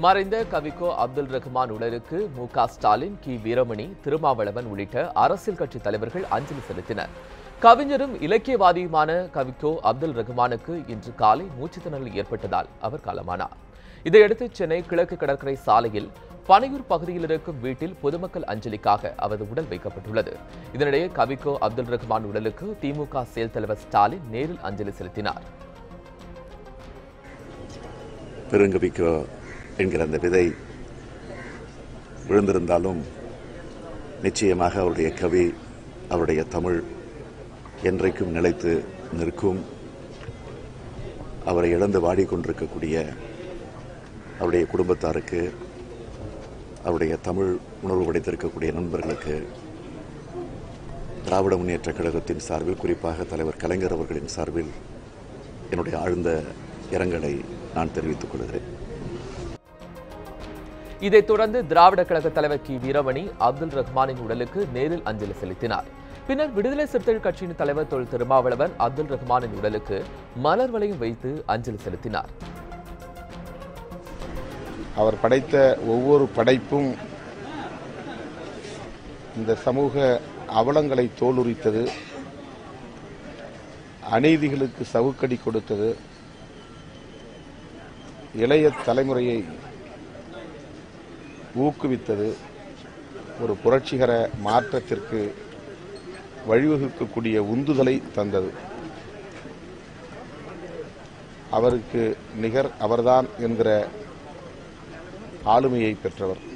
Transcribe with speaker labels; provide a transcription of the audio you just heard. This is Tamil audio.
Speaker 1: மறைந்த கவிக்கோ அப்துல் ரஹ்மான் உடலுக்கு மு க ஸ்டாலின் கி. வீரமணி திருமாவளவன் உள்ளிட்ட அரசியல் கட்சி தலைவர்கள் அஞ்சலி செலுத்தினர். கவிஞரும் இலக்கியவாதியுமான கவிக்கோ அப்துல் ரஹ்மானுக்கு இன்று காலை மூச்சுத்திணறல் ஏற்பட்டதால் அவர் காலமானார். இதையடுத்து சென்னை கிழக்கு கடற்கரை சாலையில் பனையூர் பகுதியில் இருக்கும் வீட்டில் பொதுமக்கள் அஞ்சலிக்காக அவரது உடல் வைக்கப்பட்டுள்ளது. இதனிடையே கவிக்கோ அப்துல் ரஹ்மான் உடலுக்கு திமுக செயல் தலைவர் ஸ்டாலின் நேரில் அஞ்சலி செலுத்தினார்.
Speaker 2: பெருங்கவிக்கோ என்கிற அந்த விதை விழுந்திருந்தாலும் நிச்சயமாக அவருடைய கவி அவருடைய தமிழ் என்றைக்கும் நிலைத்து நிற்கும். அவரை இழந்து வாடிக்கொண்டிருக்கக்கூடிய அவருடைய குடும்பத்தாருக்கு அவருடைய தமிழ் உணர்வு படைத்திருக்கக்கூடிய நண்பர்களுக்கு திராவிட முன்னேற்றக் கழகத்தின் சார்பில் குறிப்பாக தலைவர் கலைஞர் அவர்களின் சார்பில் என்னுடைய ஆழ்ந்த இரங்கலை நான் தெரிவித்துக் கொள்கிறேன்.
Speaker 1: இதைத் தொடர்ந்து திராவிட கழக தலைவர் கி. வீரமணி அப்துல் ரஹ்மானின் உடலுக்கு நேரில் அஞ்சலி செலுத்தினார். பின்னர் விடுதலை சிறுத்தைகள் கட்சியின் தலைவர் தொல் திருமாவளவன் அப்துல் ரஹ்மானின் உடலுக்கு மலர் வளையம் வைத்து அஞ்சலி செலுத்தினார்.
Speaker 3: அவர் படைத்த ஒவ்வொரு படைப்பும் இந்த சமூக அவலங்களை தோலுரித்தது அநீதிகளுக்கு சவுக்கடி கொடுத்தது இளைய தலைமுறையை ஊக்குவித்தது ஒரு புரட்சிகர மாற்றத்திற்கு வழிவகுக்கக்கூடிய உந்துதலை தந்தது. அவருக்கு நிகர் அவர்தான் என்கிற ஆளுமையை பெற்றவர்.